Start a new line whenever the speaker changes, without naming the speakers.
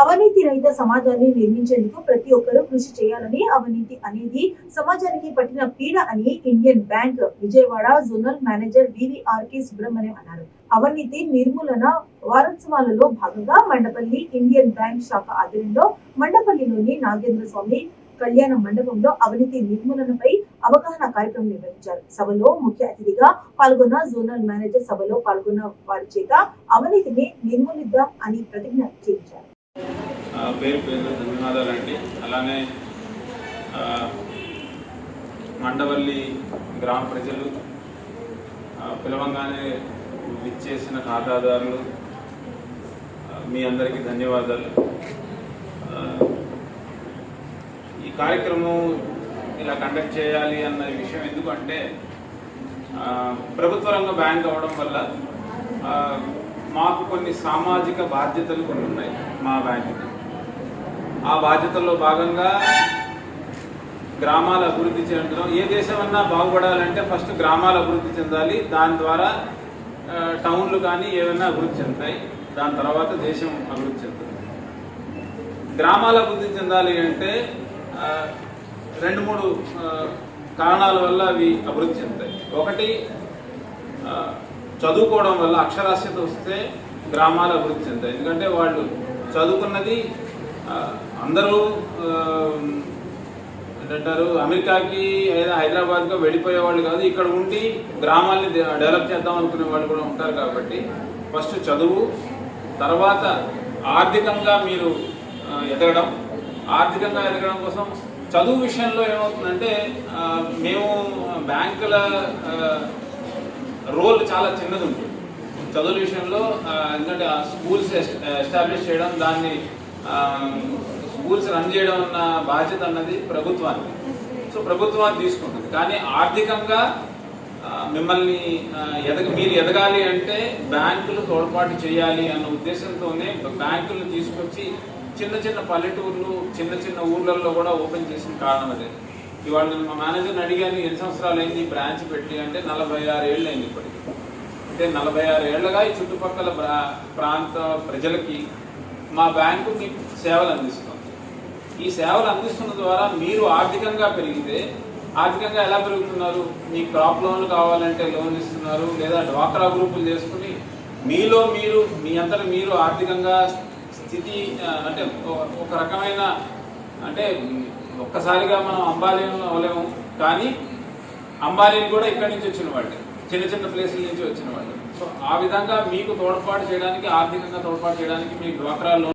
అవినీతి రహిత సమాజాన్ని నిర్మించేందుకు ప్రతి ఒక్కరూ కృషి చేయాలని అవినీతి అనేది సమాజానికి పట్టిన పీడ అని Indian bank Vijayawada zonal manager VVRK Subrahmanyam అన్నారు. అవినీతి నిర్మూలన వారోత్సవాలలో భాగంగా మండపల్లి ఇండియన్ బ్యాంక్ శాఖ ఆధ్వర్యంలో మండపల్లిలోని నాగేంద్ర స్వామి కళ్యాణ మండపంలో అవినీతి నిర్మూలనపై అవగాహన కార్యక్రమం నిర్వహించారు. సభలో ముఖ్య అతిథిగా పాల్గొన్న జోనల్ మేనేజర్ సభలో పాల్గొన్న వారి చేత అవినీతిని నిర్మూలిద్దాం అని ప్రతిజ్ఞ చేయించారు.
పేరు పేరు ధన్యవాదాలండి అలానే మండవల్లి గ్రామ ప్రజలు పిలవంగానే విచ్చేసిన ఖాతాదారులు మీ అందరికీ ధన్యవాదాలు. ఈ కార్యక్రమం ఇలా కండక్ట్ చేయాలి అన్న విషయం ఎందుకంటే ప్రభుత్వ రంగ బ్యాంక్ అవడం వల్ల మాకు కొన్ని సామాజిక బాధ్యతలు కొన్ని ఉన్నాయి మా బ్యాంకుకి ఆ బాధ్యతల్లో భాగంగా గ్రామాల అభివృద్ధి చెందడం ఏ దేశమన్నా బాగుపడాలంటే ఫస్ట్ గ్రామాలు అభివృద్ధి చెందాలి దాని ద్వారా టౌన్లు కానీ ఏమైనా అభివృద్ధి చెందుతాయి దాని తర్వాత దేశం అభివృద్ధి చెందుతుంది. గ్రామాల అభివృద్ధి చెందాలి అంటే రెండు మూడు కారణాల వల్ల అవి అభివృద్ధి చెందుతాయి. ఒకటి చదువుకోవడం వల్ల అక్షరాస్యత వస్తే గ్రామాలు అభివృద్ధి చెందుతాయి. ఎందుకంటే వాళ్ళు చదువుకున్నది అందరూ ఏంటంటారు అమెరికాకి లేదా హైదరాబాద్కి వెళ్ళిపోయే వాళ్ళు కాదు. ఇక్కడ ఉండి గ్రామాల్ని డెవలప్ చేద్దాం అనుకునే వాళ్ళు కూడా ఉంటారు కాబట్టి ఫస్ట్ చదువు తర్వాత ఆర్థికంగా మీరు ఎదగడం. ఆర్థికంగా ఎదగడం కోసం చదువు విషయంలో ఏమవుతుందంటే మేము బ్యాంకుల రోల్ చాలా చిన్నది ఉంటుంది చదువుల విషయంలో ఎందుకంటే స్కూల్స్ ఎస్టాబ్లిష్ చేయడం దాన్ని స్కూల్స్ రన్ చేయడం అన్న బాధ్యత అన్నది ప్రభుత్వానికి. సో ప్రభుత్వాన్ని తీసుకుంటుంది. కానీ ఆర్థికంగా మిమ్మల్ని ఎదగ మీరు ఎదగాలి అంటే బ్యాంకులు తోడ్పాటు చేయాలి అన్న ఉద్దేశంతోనే బ్యాంకులు తీసుకొచ్చి చిన్న చిన్న పల్లెటూర్లు చిన్న చిన్న ఊర్లలో కూడా ఓపెన్ చేసిన కారణం అదే. ఇవాళ నేను మా మేనేజర్ని అడిగాను ఎన్ని సంవత్సరాలు అయింది బ్రాంచ్ పెట్టి? అంటే నలభై ఆరు ఏళ్ళు అయింది ఇప్పటికి. అంటే నలభై ఆరు ఏళ్ళగా ఈ చుట్టుపక్కల ప్రా- ప్రాంత ప్రజలకి మా బ్యాంకు మీ సేవలు అందిస్తుంది. ఈ సేవలు అందిస్తున్న ద్వారా మీరు ఆర్థికంగా పెరిగితే ఆర్థికంగా ఎలా పెరుగుతున్నారు? మీ క్రాప్ లోన్లు కావాలంటే లోన్ ఇస్తున్నారు లేదా డ్వాక్రా గ్రూపులు చేసుకుని మీలో మీరు మీ అంతటా మీరు ఆర్థికంగా స్థితి అంటే ఒక- ఒక రకమైన అంటే ఒక్కసారిగా మనం అంబాలయంలో అవ్వలేము కానీ అంబాలయం కూడా ఇక్కడి నుంచి వచ్చిన వాళ్ళే. చిన్న చిన్న ప్లేసుల నుంచి వచ్చిన వాళ్ళు. సో ఆ విధంగా మీకు తోడ్పాటు చేయడానికి ఆర్థికంగా తోడ్పాటు చేయడానికి మీ డ్వాక్రాల్లో